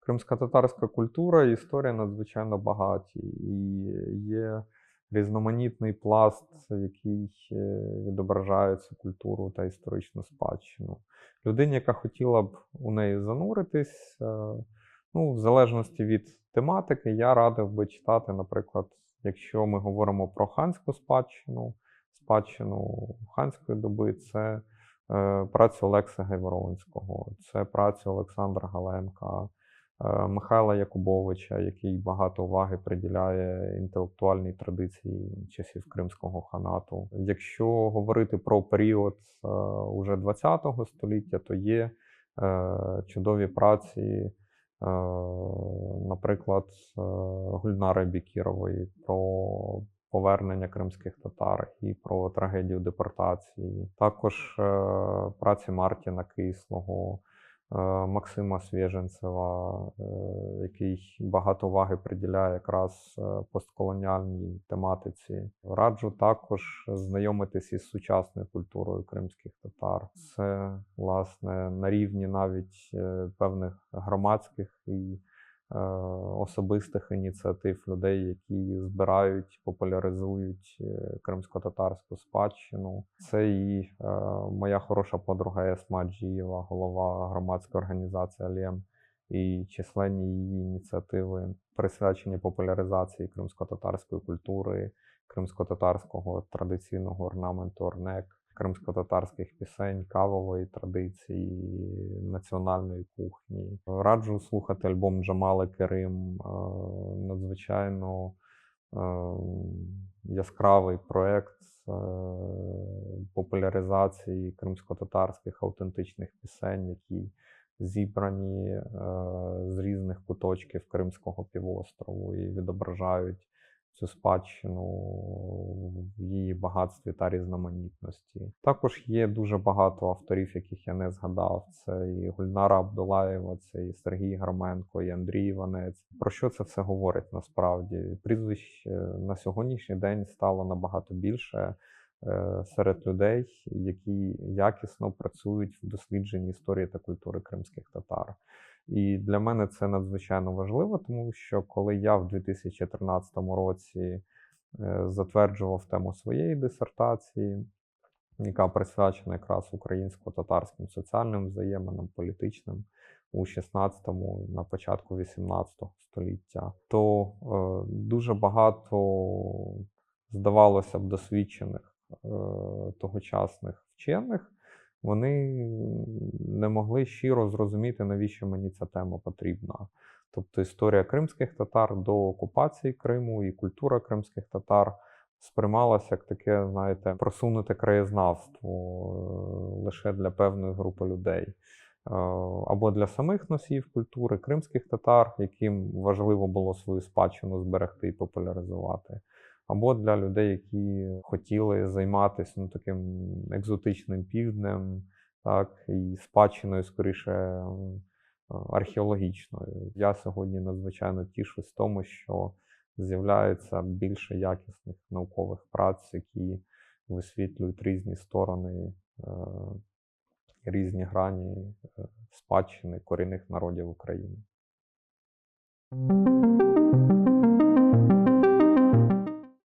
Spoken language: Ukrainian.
Кримсько-татарська культура і історія надзвичайно багаті, і є різноманітний пласт, який е, відображає цю культуру та історичну спадщину. Людині, яка хотіла б у неї зануритись, е, ну, в залежності від тематики, я радив би читати, наприклад, якщо ми говоримо про ханську спадщину, спадщину ханської доби, це працю Олекса Гайворонського, це працю Олександра Галенка. е, Михайла Якубовича, який багато уваги приділяє інтелектуальній традиції часів Кримського ханату. Якщо говорити про період е, уже ХХ століття, то є е, чудові праці, е, наприклад, е, Гульнари Бікірової про повернення кримських татар і про трагедію депортації. Також е, праці Мартіна Кислого. е, Максима Свєженцева, е, який багато уваги приділяє якраз постколоніальній тематиці. Раджу також знайомитись із сучасною культурою кримських татар. Це власне на рівні навіть певних громадських і особистих ініціатив людей, які збирають, популяризують е, кримсько-татарську спадщину. Це і е, моя хороша подруга Есма Аджієва, голова громадської організації Алєм, і численні її ініціативи, присвячені популяризації кримсько-татарської культури, кримсько-татарського традиційного орнаменту орнек, кримсько-татарських пісень, кавової традиції, національної кухні. Раджу слухати альбом Джамали Керим. е, Надзвичайно е, яскравий проект е, популяризації кримсько-татарських автентичних пісень, які зібрані з різних куточків Кримського півострову і відображають цю спадщину в її багатстві та різноманітності. Також є дуже багато авторів, яких я не згадав. Це і Гульнара Абдулаєва, це і Сергій Громенко, і Андрій Іванець. Про що це все говорить насправді? Прізвищ на сьогоднішній день стало набагато більше е, серед людей, які якісно працюють в дослідженні історії та культури кримських татар. І для мене це надзвичайно важливо, тому що коли я в 2013 році е, затверджував тему своєї дисертації, яка присвячена якраз українсько-татарським соціальним взаєминам, політичним у 16-му, на початку 18 століття, то е, дуже багато здавалося б досвідчених е, тогочасних вчених вони не могли щиро зрозуміти, навіщо мені ця тема потрібна. Тобто історія кримських татар до окупації Криму і культура кримських татар сприймалася як таке, знаєте, просунуте краєзнавство е, лише для певної групи людей. Е, Або для самих носіїв культури кримських татар, яким важливо було свою спадщину зберегти і популяризувати або для людей, які хотіли займатися ну, таким екзотичним півднем, так, і спадщиною, скоріше археологічною. Я сьогодні надзвичайно тішусь тому, що з'являється більше якісних наукових праць, які висвітлюють різні сторони, е, різні грані е, спадщини корінних народів України.